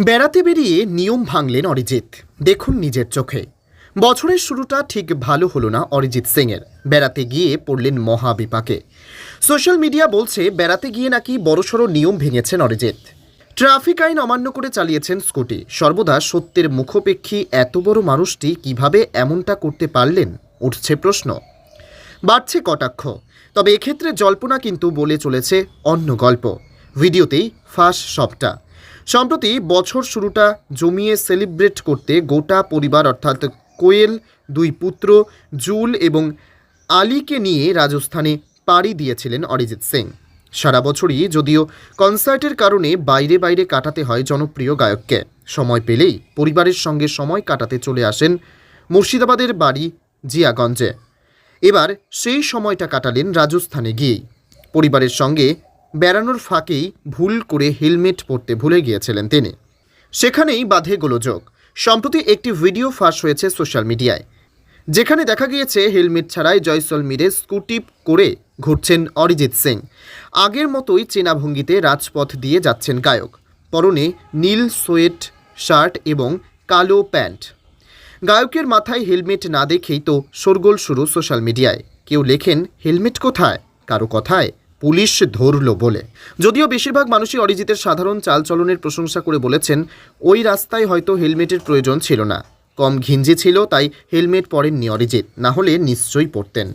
বেড়াতে বেরিয়ে নিয়ম ভাঙলেন অরিজিৎ। দেখুন নিজের চোখে। বছরের শুরুটা ঠিক ভালো হলো না অরিজিৎ সিংয়ের। বেড়াতে গিয়ে পড়লেন মহাবিপাকে। সোশ্যাল মিডিয়া বলছে, বেড়াতে গিয়ে নাকি বড়সড় নিয়ম ভেঙেছেন অরিজিৎ। ট্রাফিক আইন অমান্য করে চালিয়েছেন স্কুটি। সর্বদা সত্যের মুখোপেক্ষী এত বড় মানুষটি কীভাবে এমনটা করতে পারলেন? উঠছে প্রশ্ন। বাড়ছে কটাক্ষ। তবে এক্ষেত্রে জল্পনা কিন্তু বলে চলেছে অন্য গল্প। ভিডিওতেই ফাঁস সবটা। সম্প্রতি বছর শুরুটা জমিয়ে সেলিব্রেট করতে গোটা পরিবার, অর্থাৎ কোয়েল, দুই পুত্র, জুল এবং আলীকে নিয়ে রাজস্থানে পাড়ি দিয়েছিলেন অরিজিৎ সিং। সারা বছরই যদিও কনসার্টের কারণে বাইরে বাইরে কাটাতে হয় জনপ্রিয় গায়ককে। সময় পেলেই পরিবারের সঙ্গে সময় কাটাতে চলে আসেন মুর্শিদাবাদের বাড়ি জিয়াগঞ্জে। এবার সেই সময়টা কাটালেন রাজস্থানে গিয়েই। পরিবারের সঙ্গে বেড়ানোর ফাঁকেই ভুল করে হেলমেট পরতে ভুলে গিয়েছিলেন তিনি। সেখানেই বাধে গোলযোগ। সম্প্রতি একটি ভিডিও ফাঁস হয়েছে সোশ্যাল মিডিয়ায়। যেখানে দেখা গিয়েছে, হেলমেট ছাড়াই জয়সলমীরে স্কুটি করে ঘুরছেন অরিজিৎ সিং। আগের মতোই চেনা ভঙ্গিতে রাজপথ দিয়ে যাচ্ছেন গায়ক। পরনে নীল সোয়েট শার্ট এবং কালো প্যান্ট। গায়কের মাথায় হেলমেট না দেখেই তো শোরগোল শুরু সোশ্যাল মিডিয়ায়। কেউ লেখেন, হেলমেট কোথায়? কারও কথায়? পুলিশ ধরল বলে। যদিও বেশিরভাগ মানুষই অরিজিতের সাধারণ চালচলনের প্রশংসা করে বলেছেন, ওই রাস্তায় হয়তো হেলমেটের প্রয়োজন ছিল না। কম ঘিঞ্জি ছিল, তাই হেলমেট পরেননি অরিজিৎ, না হলে নিশ্চয়ই পরতেন।